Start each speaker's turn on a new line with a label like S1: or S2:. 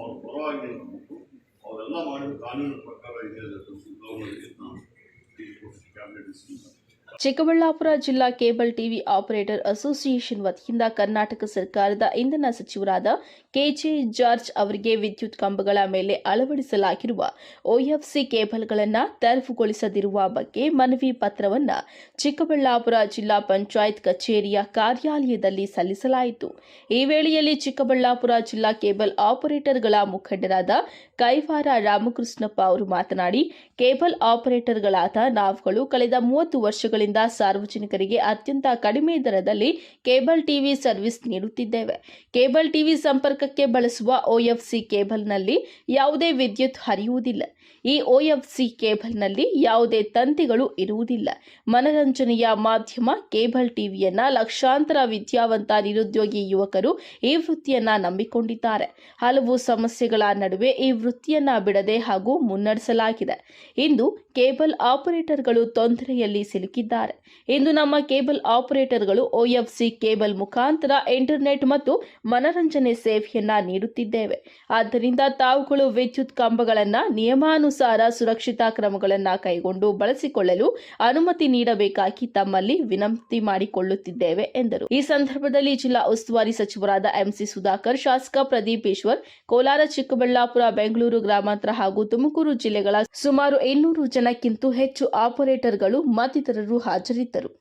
S1: ಅವ್ರ ಪರವಾಗಿ ಅವರೆಲ್ಲ ಮಾಡಿದ ಕಾನೂನು ಪ್ರಕಾರ ಇದೆ ಗೌರ್ಮೆಂಟ್ಗೆ ನಾವು ಕ್ಯಾಬಿನೆಟ್
S2: ಚಿಕ್ಕಬಳ್ಳಾಪುರ ಜಿಲ್ಲಾ ಕೇಬಲ್ ಟಿವಿ ಆಪರೇಟರ್ ಅಸೋಸಿಯೇಷನ್ ವತಿಯಿಂದ ಕರ್ನಾಟಕ ಸರ್ಕಾರದ ಇಂಧನ ಸಚಿವರಾದ ಕೆಜೆ ಜಾರ್ಜ್ ಅವರಿಗೆ ವಿದ್ಯುತ್ ಕಂಬಗಳ ಮೇಲೆ ಅಳವಡಿಸಲಾಗಿರುವ ಒಎಫ್ಸಿ ಕೇಬಲ್ಗಳನ್ನು ತೆರವುಗೊಳಿಸದಿರುವ ಬಗ್ಗೆ ಮನವಿ ಪತ್ರವನ್ನು ಚಿಕ್ಕಬಳ್ಳಾಪುರ ಜಿಲ್ಲಾ ಪಂಚಾಯತ್ ಕಚೇರಿಯ ಕಾರ್ಯಾಲಯದಲ್ಲಿ ಸಲ್ಲಿಸಲಾಯಿತು. ಈ ವೇಳೆಯಲ್ಲಿ ಚಿಕ್ಕಬಳ್ಳಾಪುರ ಜಿಲ್ಲಾ ಕೇಬಲ್ ಆಪರೇಟರ್ಗಳ ಮುಖಂಡರಾದ ಕೈವಾರ ರಾಮಕೃಷ್ಣಪ್ಪ ಅವರು ಮಾತನಾಡಿ, ಕೇಬಲ್ ಆಪರೇಟರ್ಗಳಾದ ನಾವುಗಳು ಕಳೆದ ಮೂವತ್ತು ವರ್ಷಗಳಿಂದ ಸಾರ್ವಜನಿಕರಿಗೆ ಅತ್ಯಂತ ಕಡಿಮೆ ದರದಲ್ಲಿ ಕೇಬಲ್ ಟಿವಿ ಸರ್ವಿಸ್ ನೀಡುತ್ತಿದ್ದೇವೆ. ಕೇಬಲ್ ಟಿವಿ ಸಂಪರ್ಕಕ್ಕೆ ಬಳಸುವ ಒಎಫ್ಸಿ ಕೇಬಲ್ನಲ್ಲಿ ಯಾವುದೇ ವಿದ್ಯುತ್ ಹರಿಯುವುದಿಲ್ಲ. ಈ ಒಎಫ್ಸಿ ಕೇಬಲ್ನಲ್ಲಿ ಯಾವುದೇ ತಂತಿಗಳು ಇರುವುದಿಲ್ಲ. ಮನರಂಜನೆಯ ಮಾಧ್ಯಮ ಕೇಬಲ್ ಟಿವಿಯನ್ನ ಲಕ್ಷಾಂತರ ವಿದ್ಯಾವಂತ ನಿರುದ್ಯೋಗಿ ಯುವಕರು ಈ ವೃತ್ತಿಯನ್ನ ನಂಬಿಕೊಂಡಿದ್ದಾರೆ. ಹಲವು ಸಮಸ್ಯೆಗಳ ನಡುವೆ ಈ ವೃತ್ತಿಯನ್ನ ಬಿಡದೆ ಹಾಗೂ ಮುನ್ನಡೆಸಲಾಗಿದೆ. ಇಂದು ಕೇಬಲ್ ಆಪರೇಟರ್ಗಳು ತೊಂದರೆಯಲ್ಲಿ ಸಿಲುಕಿದ್ದಾರೆ. ಇಂದು ನಮ್ಮ ಕೇಬಲ್ ಆಪರೇಟರ್ಗಳು ಒಎಫ್ಸಿ ಕೇಬಲ್ ಮುಖಾಂತರ ಇಂಟರ್ನೆಟ್ ಮತ್ತು ಮನರಂಜನೆ ಸೇವೆಯನ್ನ ನೀಡುತ್ತಿದ್ದೇವೆ. ಆದ್ದರಿಂದ ತಾವುಗಳು ವಿದ್ಯುತ್ ಕಂಬಗಳನ್ನು ನಿಯಮಾನುಸಾರ ಸುರಕ್ಷಿತಾ ಕ್ರಮಗಳನ್ನು ಕೈಗೊಂಡು ಬಳಸಿಕೊಳ್ಳಲು ಅನುಮತಿ ನೀಡಬೇಕಾಗಿ ತಮ್ಮಲ್ಲಿ ವಿನಂತಿ ಮಾಡಿಕೊಳ್ಳುತ್ತಿದ್ದೇವೆ, ಎಂದರು. ಈ ಸಂದರ್ಭದಲ್ಲಿ ಜಿಲ್ಲಾ ಉಸ್ತುವಾರಿ ಸಚಿವರಾದ ಎಂಸಿ ಸುಧಾಕರ್, ಶಾಸಕ ಪ್ರದೀಪ್ ಈಶ್ವರ್, ಕೋಲಾರ ಚಿಕ್ಕಬಳ್ಳಾಪುರ, ಬೆಂಗಳೂರು ಗ್ರಾಮಾಂತರ ಹಾಗೂ ತುಮಕೂರು ಜಿಲ್ಲೆಗಳ ಸುಮಾರು ಇನ್ನೂರು ಜನಕ್ಕಿಂತ ಹೆಚ್ಚು ಆಪರೇಟರ್ಗಳು ಮತ್ತಿತರರು ಹಾಜರಿದ್ದರು.